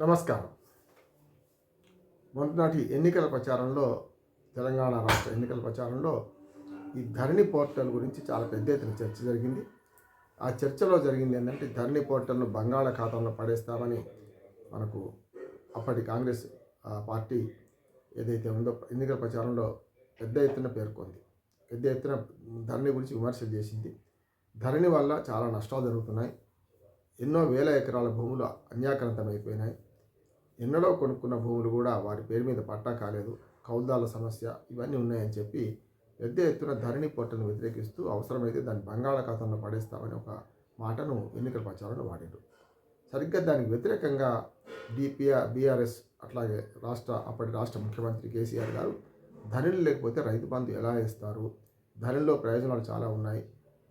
నమస్కారం. మొన్నటి ఎన్నికల ప్రచారంలో తెలంగాణ రాష్ట్ర ఎన్నికల ప్రచారంలో ఈ ధరణి పోర్టల్ గురించి చాలా పెద్ద ఎత్తున చర్చ జరిగింది. ఆ చర్చలో జరిగింది ఏంటంటే ధరణి పోర్టల్ను బంగాళాఖాతంలో పడేస్తామని మనకు అప్పటి కాంగ్రెస్ ఆ, పార్టీ ఏదైతే ఉందో ఎన్నికల ప్రచారంలో పెద్ద ఎత్తున పేర్కొంది. పెద్ద ఎత్తున ధరణి గురించి విమర్శలు చేసింది. ధరణి వల్ల చాలా నష్టాలు జరుగుతున్నాయి. ఎన్నో వేల ఎకరాల భూములు అన్యాక్రాంతమైపోయినాయి. ఎన్నడో కొనుక్కున్న భూములు కూడా వారి పేరు మీద పట్టా కాలేదు. కౌల్దాల సమస్య ఇవన్నీ ఉన్నాయని చెప్పి పెద్ద ఎత్తున ధరణి పోర్టల్ను వ్యతిరేకిస్తూ అవసరమైతే దాన్ని బంగాళాఖాతంలో పడేస్తామని ఒక మాటను ఎన్నికల ప్రచారంలో వాడారు సరిగ్గా దానికి వ్యతిరేకంగా డిపిఆర్ బీఆర్ఎస్ అట్లాగే రాష్ట్ర అప్పటి రాష్ట్ర ముఖ్యమంత్రి కేసీఆర్ గారు ధరణి లేకపోతే రైతు బంధు ఎలా ఇస్తారు ధరణిలో ప్రయోజనాలు చాలా ఉన్నాయి.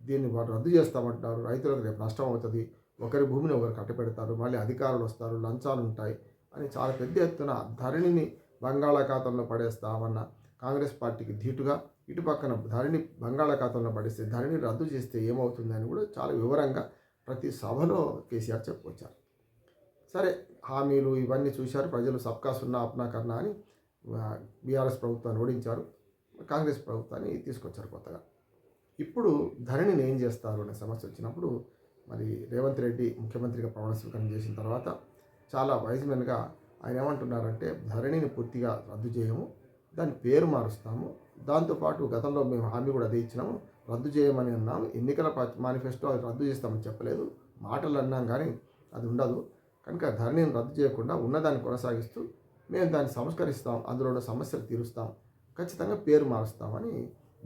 దీన్ని వారు రద్దు చేస్తామంటారు రైతులకు రేపు నష్టం అవుతుంది. ఒకరి భూమిని ఒకరు కట్టపెడతారు మళ్ళీ అధికారులు వస్తారు. లంచాలు ఉంటాయి. అని చాలా పెద్ద ఎత్తున ధరణిని బంగాళాఖాతంలో పడేస్తామన్న కాంగ్రెస్ పార్టీకి ధీటుగా ఇటు పక్కన ధరణి బంగాళాఖాతంలో పడేస్తే ధరణి రద్దు చేస్తే ఏమవుతుందని కూడా చాలా వివరంగా ప్రతి సభలో కేసీఆర్ చెప్పుకొచ్చారు. సరే హామీలు ఇవన్నీ చూశారు ప్రజలు సబ్కా సున్నా అప్నా కన్నా అని బీఆర్ఎస్ ప్రభుత్వాన్ని ఓడించారు కాంగ్రెస్ ప్రభుత్వాన్ని తీసుకొచ్చారు కొత్తగా. ఇప్పుడు ధరణిని ఏం చేస్తారు అనే సమస్య వచ్చినప్పుడు మరి రేవంత్ రెడ్డి ముఖ్యమంత్రిగా ప్రమాణ స్వీకారం చేసిన తర్వాత చాలా వైజ్మెన్గా ఆయన ఏమంటున్నారంటే ధరణిని పూర్తిగా రద్దు చేయము దాని పేరు మారుస్తాము దాంతోపాటు గతంలో మేము హామీ కూడా అదే ఇచ్చినాము రద్దు చేయమని అన్నాము ఎన్నికల మేనిఫెస్టో అది రద్దు చేస్తామని చెప్పలేదు మాటలు అన్నాం కానీ అది ఉండదు. కనుక ధరణిని రద్దు చేయకుండా ఉన్నదాన్ని కొనసాగిస్తూ మేము దాన్ని సంస్కరిస్తాం అందులో ఉన్న సమస్యలు తీరుస్తాం ఖచ్చితంగా పేరు మారుస్తామని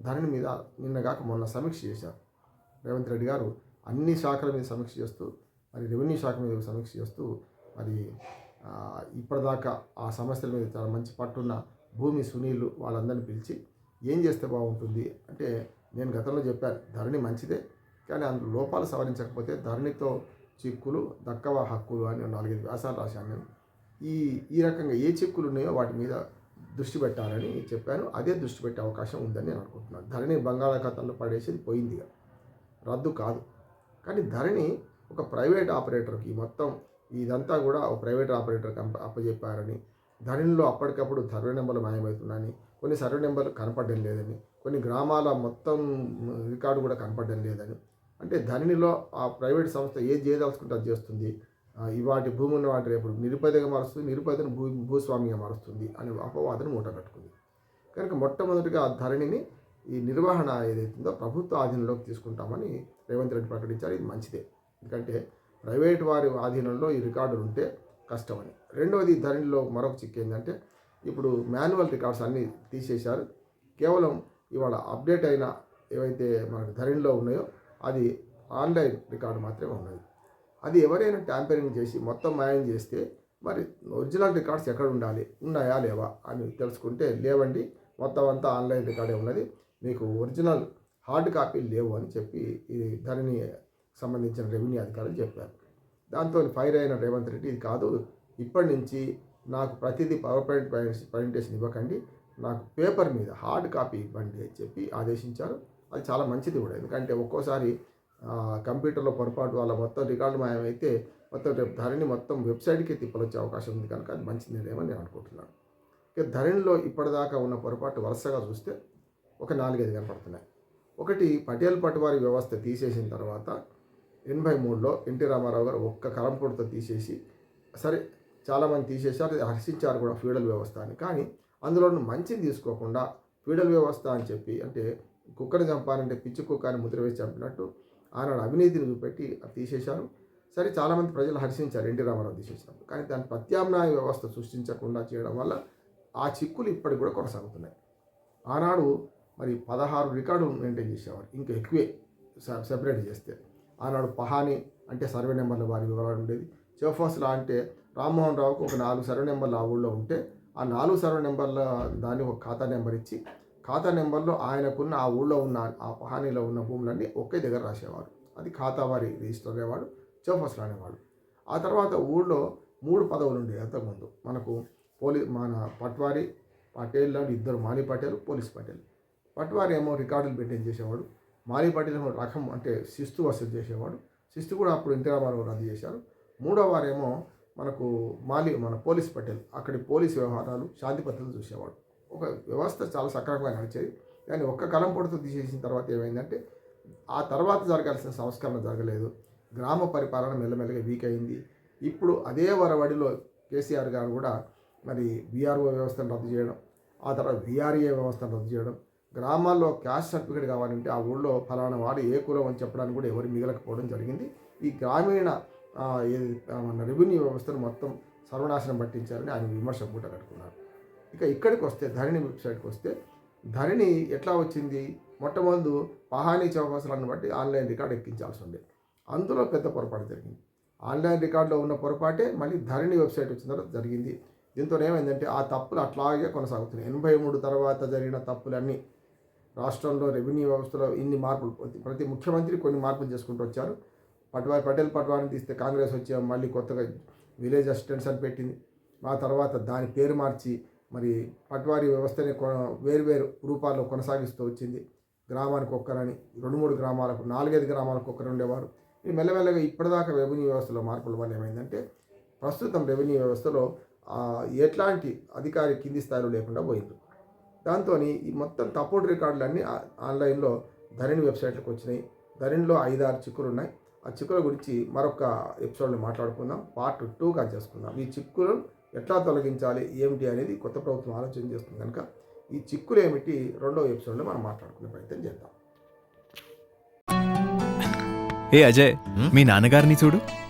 ధరణి మీద నిన్నగాక మొన్న సమీక్ష చేశారు. రేవంత్ రెడ్డి గారు అన్ని శాఖల మీద సమీక్ష చేస్తూ మరి రెవెన్యూ శాఖ మీద సమీక్ష చేస్తూ మరి ఇప్పటిదాకా ఆ సమస్యల మీద చాలా మంచి పట్టున్న భూమి సునీలు వాళ్ళందరినీ పిలిచి ఏం చేస్తే బాగుంటుంది అంటే నేను గతంలో చెప్పాను ధరణి మంచిదే కానీ అందులో లోపాలు సవరించకపోతే ధరణితో చిక్కులు దక్కవ హక్కులు అని నాలుగైదు వ్యాసాలు రాశాను నేను. ఈ ఈ రకంగా ఏ చిక్కులు ఉన్నాయో వాటి మీద దృష్టి పెట్టాలని చెప్పాను. అదే దృష్టి పెట్టే అవకాశం ఉందని నేను అనుకుంటున్నాను. ధరణి బంగాళాఖాతంలో పడేసేది పోయింది ఇక. రద్దు కాదు. కానీ ధరణి ఒక ప్రైవేట్ ఆపరేటర్కి మొత్తం ఇదంతా కూడా ఒక ప్రైవేట్ ఆపరేటర్కి అప్ప అప్పచెప్పారని ధరణిలో అప్పటికప్పుడు సర్వే నెంబర్లు మాయమవుతున్నాయని కొన్ని సర్వే నెంబర్లు కనపడడం లేదని కొన్ని గ్రామాల మొత్తం రికార్డు కూడా కనపడడం లేదని. అంటే ధరణిలో ఆ ప్రైవేట్ సంస్థ ఏది చేయదలుచుకుంటే అది చేస్తుంది. ఇవాటి ఈ వాటి భూమి ఉన్న వాటి రేపు నిరుపేదగా మారుస్తుంది నిరుపేదను భూ భూస్వామిగా మారుస్తుంది అనే అపవాదను మూట కట్టుకుంది. కనుక మొట్టమొదటిగా ఆ ధరణిని ఈ నిర్వహణ ఏదైతుందో ప్రభుత్వ ఆధీనంలోకి తీసుకుంటామని రేవంత్ రెడ్డి ప్రకటించారు. ఇది మంచిదే. ఎందుకంటే ప్రైవేట్ వారి ఆధీనంలో ఈ రికార్డులు ఉంటే కష్టమని. రెండవది ధరణిలో మరొక చిక్ ఏంటంటే ఇప్పుడు మాన్యువల్ రికార్డ్స్ అన్నీ తీసేశారు. కేవలం ఇవాళ అప్డేట్ అయిన ఏవైతే మనకు ధరణిలో ఉన్నాయో అది ఆన్లైన్ రికార్డు మాత్రమే ఉన్నది. అది ఎవరైనా ట్యాంపరింగ్ చేసి మొత్తం మాయం చేస్తే మరి ఒరిజినల్ రికార్డ్స్ ఎక్కడ ఉండాలి ఉన్నాయా లేవా అని తెలుసుకుంటే లేవండి. మొత్తం అంతా ఆన్లైన్ రికార్డే ఉన్నది. మీకు ఒరిజినల్ హార్డ్ కాపీ లేవు అని చెప్పి ఈ ధరణి సంబంధించిన రెవెన్యూ అధికారులు చెప్పారు. దాంతో ఫైర్ అయిన రేవంత్ రెడ్డి ఇది కాదు ఇప్పటి నుంచి నాకు ప్రతిదీ పవర్ పాయింట్ ప్రజెంటేషన్ ఇవ్వకండి నాకు పేపర్ మీద హార్డ్ కాపీ ఇవ్వండి అని చెప్పి ఆదేశించారు. అది చాలా మంచిది కూడా. ఎందుకంటే ఒక్కోసారి కంప్యూటర్లో పొరపాటు వల్ల మొత్తం రికార్డు మాయమైతే మొత్తం రేపు ధరణి మొత్తం వెబ్సైట్కి తిప్పలొచ్చే అవకాశం ఉంది కనుక అది మంచి నిర్ణయమని నేను అనుకుంటున్నాను. ఇక ధరణిలో ఇప్పటిదాకా ఉన్న పొరపాటు వరుసగా చూస్తే ఒక నాలుగైదు కనపడుతున్నాయి. ఒకటి పటేల్ పట్టువారి వ్యవస్థ తీసేసిన తర్వాత ఎనభై మూడులో ఎన్టీ రామారావు గారు ఒక్క కలంపొడితో తీసేసి సరే చాలామంది తీసేశారు హర్షించారు కూడా ఫ్యూడల్ వ్యవస్థ అని. కానీ అందులో మంచిని తీసుకోకుండా ఫ్యూడల్ వ్యవస్థ అని చెప్పి అంటే కుక్కని చంపాలంటే పిచ్చి కుక్క అని ముద్ర వేసి చంపినట్టు ఆనాడు అవినీతిని చూపెట్టి అది తీసేశారు. సరే చాలామంది ప్రజలు హర్షించారు ఎన్టీ రామారావు తీసేసినప్పుడు. కానీ దాని ప్రత్యామ్నాయ వ్యవస్థ సృష్టించకుండా చేయడం వల్ల ఆ చిక్కులు ఇప్పటికి కూడా కొనసాగుతున్నాయి. ఆనాడు మరి పదహారు రికార్డులు మెయింటైన్ చేసేవారు ఇంకా ఎక్కువే సెపరేట్ చేస్తే. ఆనాడు పహాని అంటే సర్వే నెంబర్ల వారి వివరాలు ఉండేది. చెఫోస్లా అంటే రామ్మోహన్ రావుకు ఒక నాలుగు సర్వే నెంబర్లు ఆ ఊళ్ళో ఉంటే ఆ నాలుగు సర్వే నెంబర్ల దాన్ని ఒక ఖాతా నెంబర్ ఇచ్చి ఖాతా నెంబర్లో ఆయనకున్న ఆ ఊళ్ళో ఉన్న ఆ పహానీలో ఉన్న భూములన్నీ ఒకే దగ్గర రాసేవారు. అది ఖాతా వారి రిజిస్టర్ అనేవాడు చెఫోస్లా అనేవాడు. ఆ తర్వాత ఊళ్ళో మూడు పదవులు ఉండేవి అంతకుముందు. మనకు పోలీ మన పట్వారి పటేల్ లాంటి ఇద్దరు మాలి పటేల్ పోలీస్ పటేల్. పట్వారి ఏమో రికార్డులు మెయింటైన్ చేసేవాడు. మాలిపాటిలో రకం అంటే శిస్తు వసూలు చేసేవాడు. శిస్తు కూడా అప్పుడు ఎన్టీ రామారావు రద్దు చేశారు. మూడో వారేమో మనకు మాలి మన పోలీస్ పటేల్ అక్కడి పోలీస్ వ్యవహారాలు శాంతి భద్రతలు చూసేవాడు. ఒక వ్యవస్థ చాలా సక్రమంగా నడిచేది. కానీ ఒక్క కలం పొడితో తీసేసిన తర్వాత ఏమైందంటే ఆ తర్వాత జరగాల్సిన సంస్కరణ జరగలేదు. గ్రామ పరిపాలన మెల్లమెల్లగా వీక్ అయింది. ఇప్పుడు అదే వరవడిలో కేసీఆర్ గారు కూడా మరి బీఆర్ఓ వ్యవస్థను రద్దు చేయడం ఆ తర్వాత విఆర్ఏ వ్యవస్థను రద్దు చేయడం గ్రామాల్లో క్యాస్ట్ సర్టిఫికేట్ కావాలంటే ఆ ఊళ్ళో ఫలానా వాడు ఏ కులం అని చెప్పడానికి కూడా ఎవరు మిగలకపోవడం జరిగింది. ఈ గ్రామీణ మన రెవెన్యూ వ్యవస్థను మొత్తం సర్వనాశనం పట్టించారని ఆయన విమర్శ పూట కట్టుకున్నారు. ఇక ఇక్కడికి వస్తే ధరణి వెబ్సైట్కి వస్తే ధరణి ఎట్లా వచ్చింది? మొట్టమొదటి పహానీ చౌకాసులను బట్టి ఆన్లైన్ రికార్డు ఎక్కించాల్సి ఉండే. అందులో పెద్ద పొరపాటు జరిగింది. ఆన్లైన్ రికార్డులో ఉన్న పొరపాటే మళ్ళీ ధరణి వెబ్సైట్ వచ్చిన తర్వాత జరిగింది. దీంతో ఏమైందంటే ఆ తప్పులు అట్లాగే కొనసాగుతున్నాయి. ఎనభై మూడు తర్వాత జరిగిన తప్పులన్నీ రాష్ట్రంలో రెవెన్యూ వ్యవస్థలో ఇన్ని మార్పులు ప్రతి- ముఖ్యమంత్రి కొన్ని మార్పులు చేసుకుంటూ వచ్చారు. పట్వారి పటేల్ పట్వారిని తీస్తే కాంగ్రెస్ వచ్చే మళ్ళీ కొత్తగా విలేజ్ అసిస్టెంట్స్ అని పెట్టింది. ఆ తర్వాత దాని పేరు మార్చి మరి పట్వారి వ్యవస్థని వేరువేరు రూపాల్లో కొనసాగిస్తూ వచ్చింది. గ్రామానికి ఒక్కరని రెండు మూడు గ్రామాలకు నాలుగైదు గ్రామాలకు ఒక్కరు ఉండేవారు. ఇది మెల్లమెల్లగా ఇప్పటిదాకా రెవెన్యూ వ్యవస్థలో మార్పుల వల్ల ఏమైందంటే ప్రస్తుతం రెవెన్యూ వ్యవస్థలో ఎట్లాంటి అధికారి కింది స్థాయిలో లేకుండా పోయింది దాంతో ఈ మొత్తం తప్పుడు రికార్డులన్నీ అన్నీ ఆన్లైన్లో ధరణి వెబ్సైట్లకు వచ్చినాయి. ధరణిలో ఐదారు చిక్కులు ఉన్నాయి. ఆ చిక్కుల గురించి మరొక ఎపిసోడ్లో మాట్లాడుకుందాం. పార్ట్ టూగా చేసుకుందాం. ఈ చిక్కులు ఎట్లా తొలగించాలి? ఏమిటి అనేది కొత్త ప్రభుత్వం ఆలోచన చేస్తుంది కనుక ఈ చిక్కులు ఏమిటి? రెండో ఎపిసోడ్లో మనం మాట్లాడుకునే ప్రయత్నం చేద్దాం. ఏ అజయ్ మీ నాన్నగారిని చూడు.